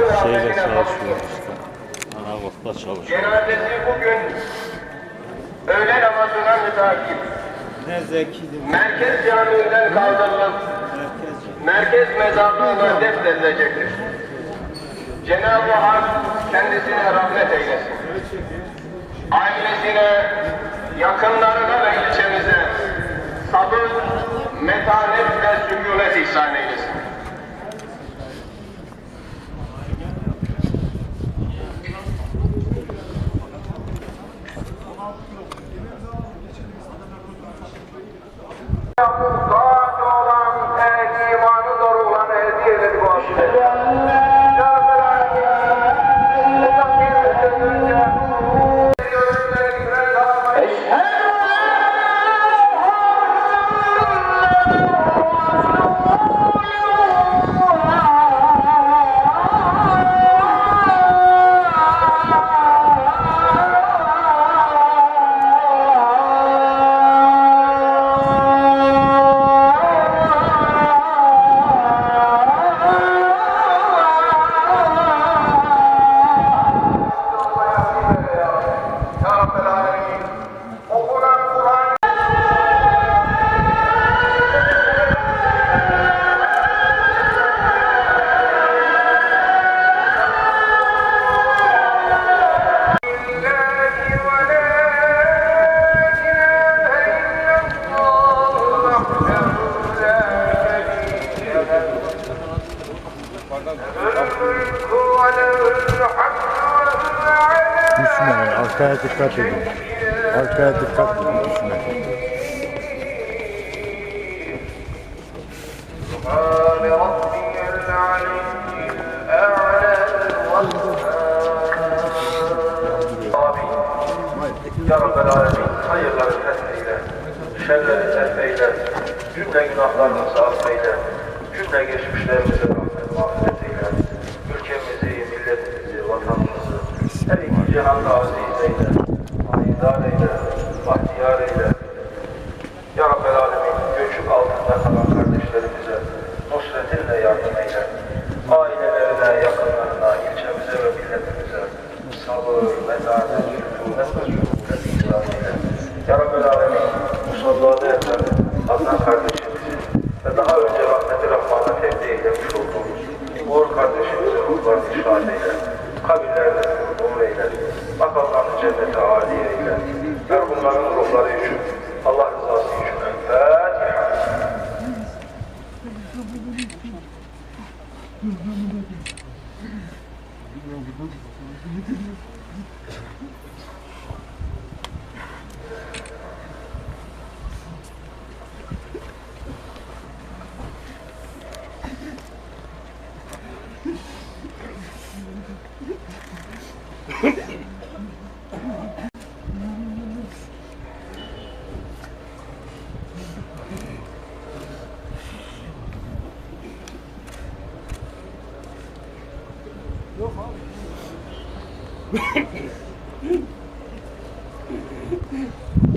şeyle çalışıyor işte. Anavok'ta çalışıyor. Cenazesi bugün öğle namazına mütakip Ne zekidir. Merkez Camii'nden kaldırılıp Merkez merkez mezarlığına defnedilecektir. Cenab-ı Hak kendisine rahmet eylesin. Ailesine, yakınlarına ve ilçemize sabır, metanet ve sükunet ihsan eylesin. Düşmeyin, arkaya dikkat edin. Arkaya dikkat edin, düşmeyin. Ya Rabbel Alemin hayırları fesheyle, şerleri terfeyle, cümle günahlarımızı affeyle, cümle geçmişlerimizi rahmet affeyle. Cihanda aziz eyle, ayidar eyle, bahtiyar eyle, ya Rabbel Alemin göçük altında kalan kardeşlerimize nusretinle yardım eyle. Ailelerine, yakınlarına, ilçemize ve milletimize sabır, metanet, sükunet ve Go home. ハハハハ。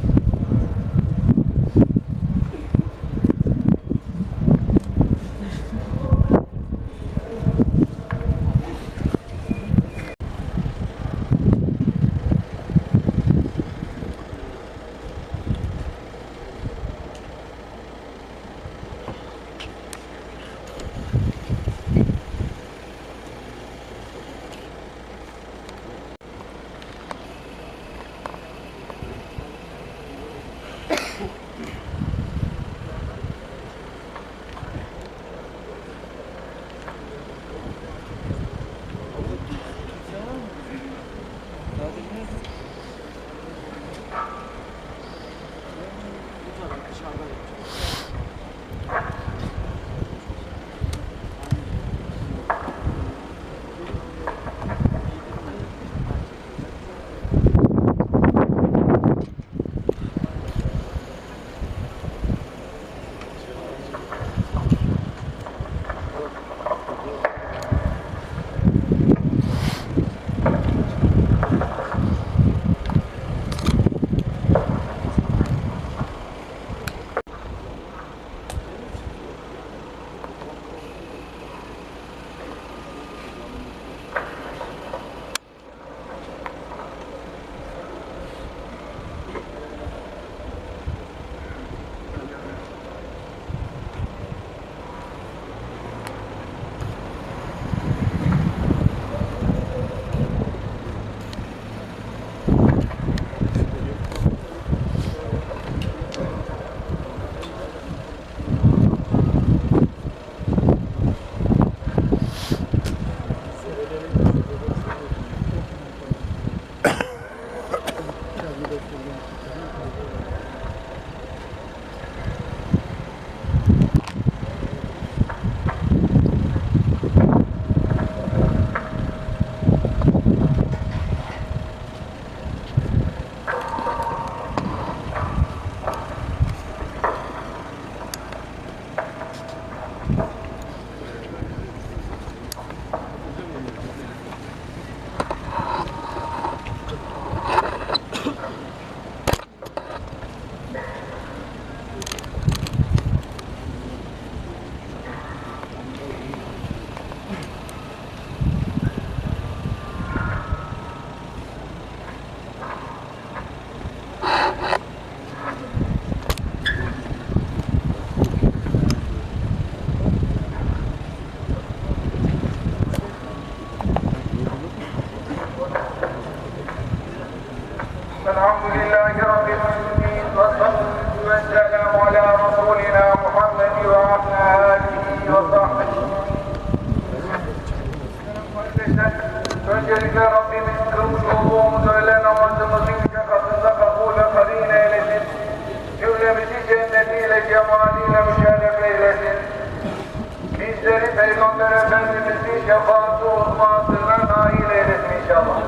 Bizleri Peygamber Efendimiz'in şefaati uzmasına nail eylesin inşallah.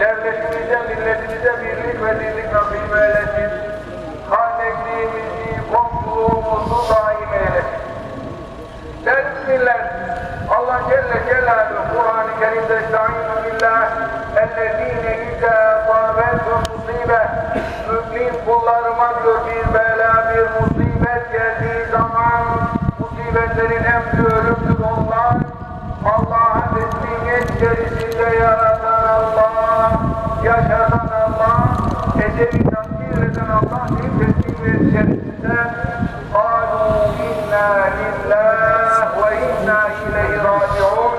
Devletimize, milletimize birlik ve dirlik nasip eylesin. Kardeşliğimizi, komşuluğumuzu daim eylesin. Bismillah. Allah Celle Celaluhu Kur'an-ı Kerim'de Estaizu billah ellezine yüce asabetun musibe mümin kullarıma diyor bir bela bir musibet zaman musibetlerin hepsi ölümdür onlar Allah'a teslimiyet içerisinde yaratan Allah yaşatan Allah eceli takdir eden Allah bir teslimiyet içerisinde قالوا إنا لله وإنا إليه راجعون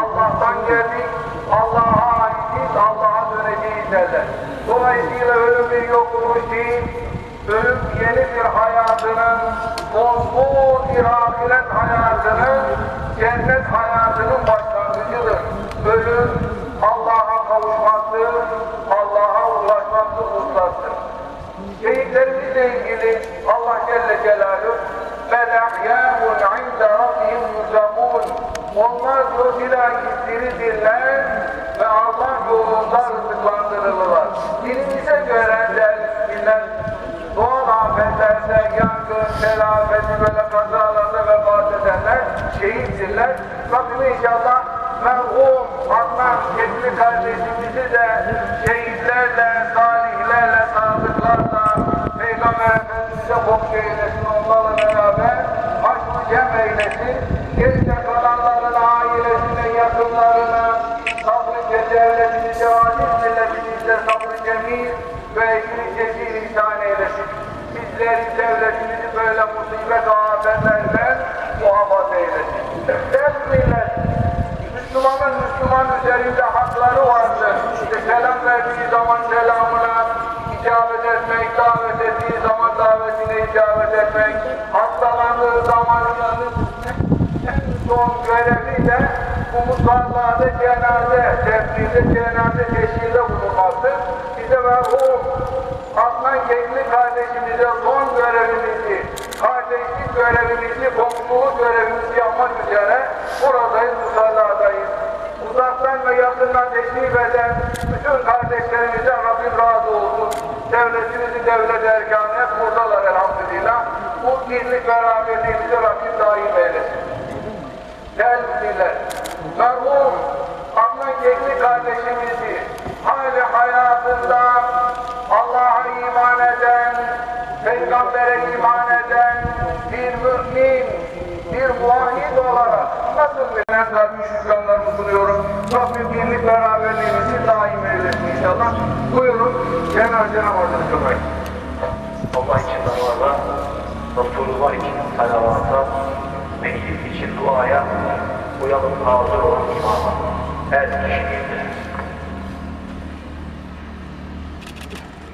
Allah'tan geldik, Allah'a aitiz, Allah'a döneceğiz derler. Dolayısıyla ölüm bir yok oluş değil, ölüm yeni bir hayatının, sonsuz bir ahiret hayatının, cennet hayatının başlangıcıdır. Ölüm Allah'a kavuşması, Allah'a ulaşması hususattır. Şehitlerimizle ilgili Allah Celle Celaluhu بَلْ اَحْيَاءٌ عِنْدَ رَبِّهِمْ يُرْزَقُونَ Onlar diyor bilakis diridirler ve Allah yolunda böyle kazalarda vefat edenler şehittirler. Rabbim inşallah merhum Adnan Ketli kardeşimizi de şehitlerle, salihlerle, sadıklarla Peygamber Efendimiz'e komşu eylesin, onlarla beraber haşr-ı cem eylesin. Geride kalanların ailesine, yakınlarına, sabrı devletini, cevaziz milletimizde sabrı cemil ve ehli cezil ihsan eylesin. Bizleri, devletimizi böyle musibet afetlerden muhafaza eylesin. Ders millet, Müslümanın Müslüman üzerinde hakları vardır. İşte selam verdiği zaman selamına icabet etmek, davet ettiği zaman davetine icabet etmek, hastalandığı zaman en son görevi de bu musallada cenaze, tefsirde cenaze teşhirde bulunması. Bize merhum Adnan Kekli kardeşimize son görevimizi, komşuluk görevimizi yapmak üzere buradayız, musalladayız. Uzaktan ve yakından teşrif eden bütün kardeşlerimize Rabbim razı olsun. Devletimizi devlet erkanı hep buradalar elhamdülillah. Bu birlik beraberliğimizi Rabbim daim eylesin. Müminler, merhum Adnan Kekli kardeşimizi hali hayatında Allah'a iman eden, Peygamber'e iman eden bir mümin, bir muvahhid olarak nasıl bir kalbi şükranlarımı sunuyorum. Rabbim birlik beraberliğimizi daim eylesin inşallah. Buyurun cenaze namazını kılmayın. Allah için namazda, Resulullah için salavata, meclis için duaya, uyanıp hazır olan imama. Her kişi.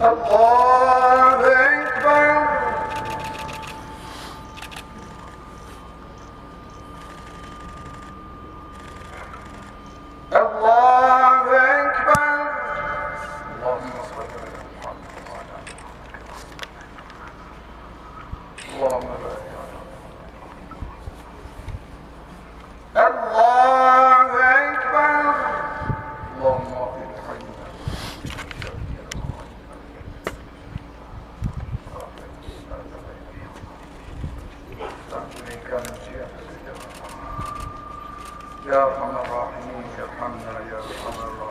Allahu Blackburn. يا ارحم الراحمين ارحمنا يا ارحم الراحمين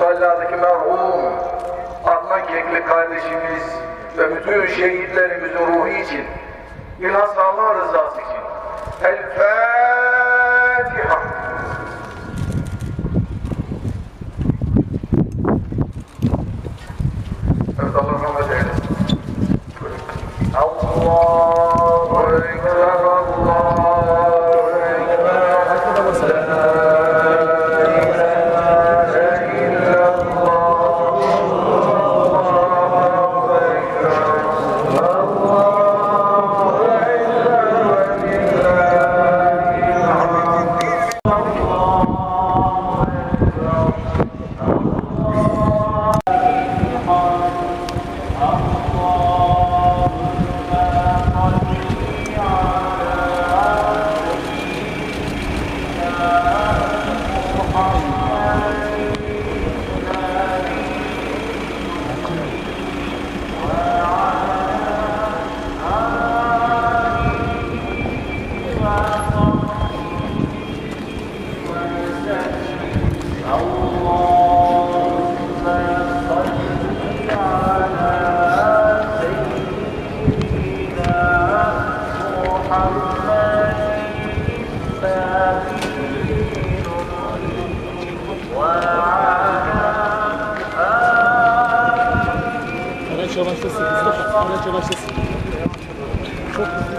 musalladaki merhum Adnan Kekli kardeşimiz ve bütün şehitlerimizin ruhu için bilhassa Allah rızası Araç yavaşlasın Mustafa. Araç yavaşlasın. Çok hızlı.